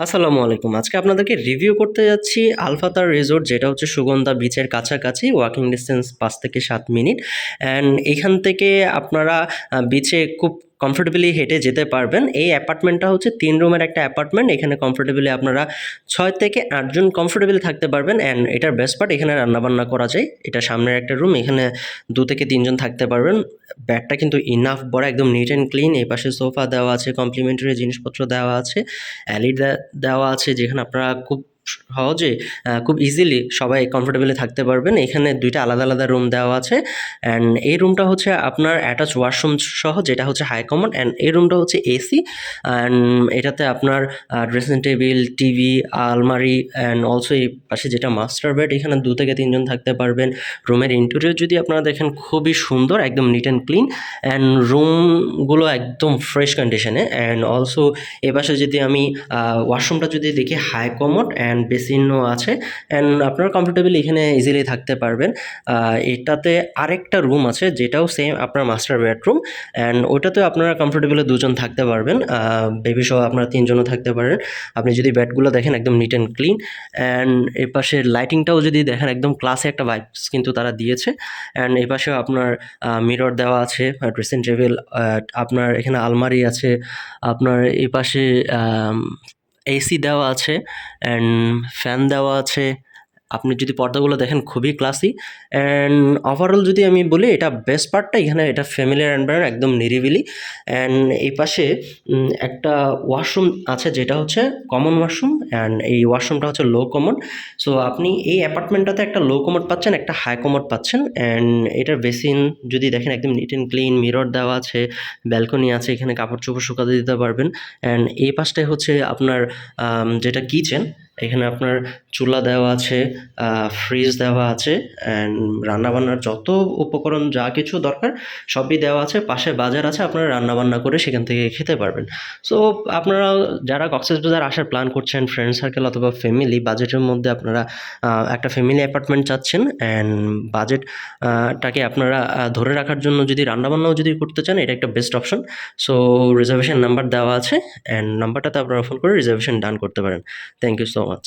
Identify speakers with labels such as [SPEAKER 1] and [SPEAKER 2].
[SPEAKER 1] আসসালামু আলাইকুম। আজকে আপনাদেরকে রিভিউ করতে যাচ্ছি আলফাতার রিসোর্ট যেটা হচ্ছে সুগন্ধা বিচের কাছাকাছি ওয়াকিং ডিস্টেন্স পাঁচ থেকে সাত মিনিট অ্যান্ড এখান থেকে আপনারা বিচে খুব কমফোর্টেবলি হেঁটে যেতে পারবেন। এই অ্যাপার্টমেন্টটা হচ্ছে তিন রুমের একটা অ্যাপার্টমেন্ট। এখানে কমফোর্টেবলি আপনারা ছয় থেকে আটজন কমফোর্টেবলি থাকতে পারবেন অ্যান্ড এটার বেস্ট পার্ট এখানে রান্নাবান্না করা যায়। এটা সামনের একটা রুম এখানে দু থেকে তিনজন থাকতে পারবেন। ব্যাডটা কিন্তু ইনাফ বড়, একদম নিট অ্যান্ড ক্লিন এই পাশে সোফা দেওয়া আছে কমপ্লিমেন্টারি জিনিসপত্র দেওয়া আছে। অ্যালিড দেওয়া আছে যেখানে আপনারা খুব সহজে খুব ইজিলি সবাই কমফোর্টেবলি থাকতে পারবেন। এখানে দুইটা আলাদা আলাদা রুম দেওয়া আছে। অ্যান্ড এই রুমটা হচ্ছে আপনার অ্যাটাচ ওয়াশরুম সহ, যেটা হচ্ছে হাই কমন অ্যান্ড এই রুমটা হচ্ছে এসি অ্যান্ড এটাতে আপনার ড্রেসিং টেবিল টিভি আলমারি অ্যান্ড অলসো এই পাশে যেটা মাস্টার বেড এখানে দু থেকে তিনজন থাকতে পারবেন। রুমের ইন্টেরিয়র যদি আপনারা দেখেন, খুবই সুন্দর, একদম নিট অ্যান্ড ক্লিন অ্যান্ড রুমগুলো একদম ফ্রেশ কন্ডিশনে অ্যান্ড অলসো এপাশে যদি আমি ওয়াশরুমটা যদি দেখি হাই কমোড অ্যান্ড বেসিনও আছে অ্যান্ড আপনারা কমফোর্টেবলি এখানে ইজিলি থাকতে পারবেন। এটাতে আরেকটা রুম আছে, যেটাও সেম আপনার মাস্টার বেডরুম অ্যান্ড ওটাতেও আপনারা কমফোর্টেবলি দুজন থাকতে পারবেন। বেবি সহ আপনারা তিনজনও থাকতে পারেন। আপনি যদি বেডগুলো দেখেন একদম নিট অ্যান্ড ক্লিন অ্যান্ড এর পাশে লাইটিংটাও যদি দেখেন, একদম ক্লাসে একটা ভাইবস কিন্তু তারা দিয়েছে। অ্যান্ড এ পাশেও আপনার মিরর দেওয়া আছে ড্রেসিং টেবিল আপনার এখানে আলমারি আছে, আপনার এই পাশে এসি দেওয়া আছে অ্যান্ড ফ্যান দেওয়া আছে আপনি যদি পর্দাগুলো দেখেন, খুবই ক্লাসি অ্যান্ড ওভারঅল যদি আমি বলি, এটা বেস্ট পার্টটা এখানে, এটা ফ্যামিলিয়ার এনভায়রনমেন্ট একদম নিরিবিলি. অ্যান্ড এই পাশে একটা ওয়াশরুম আছে, যেটা হচ্ছে কমন ওয়াশরুম অ্যান্ড এই ওয়াশরুমটা হচ্ছে লো কমন সো আপনি এই অ্যাপার্টমেন্টটাতে একটা লো কমোড পাচ্ছেন, একটা হাই কমোড পাচ্ছেন অ্যান্ড এটার বেসিন যদি দেখেন, একদম নিট অ্যান্ড ক্লিন মিরর দেওয়া আছে ব্যালকনি আছে, এখানে কাপড় চোপড় শুকাতে দিতে পারবেন। অ্যান্ড এই পাশটায় হচ্ছে আপনার যেটা কিচেন এখানে আপনার চুলা দেওয়া আছে ফ্রিজ দেওয়া আছে অ্যান্ড রান্নাবান্নার যত উপকরণ যা কিছু দরকার সবই দেওয়া আছে, পাশে বাজার আছে, আপনারা রান্নাবান্না করে সেখান থেকে খেতে পারবেন। সো আপনারা যারা কক্সবাজার আসার প্ল্যান করছেন ফ্রেন্ড সার্কেল অথবা ফ্যামিলি বাজেটের মধ্যে আপনারা একটা ফ্যামিলি অ্যাপার্টমেন্ট চাচ্ছেন অ্যান্ড বাজেট টাকে আপনারা ধরে রাখার জন্য যদি রান্নাবান্নাও যদি করতে চান, এটা একটা best option so reservation number দেওয়া আছে অ্যান্ড নাম্বারটাতে আপনারা ফোন করে রিজার্ভেশন ডান করতে পারেন। Thank you so much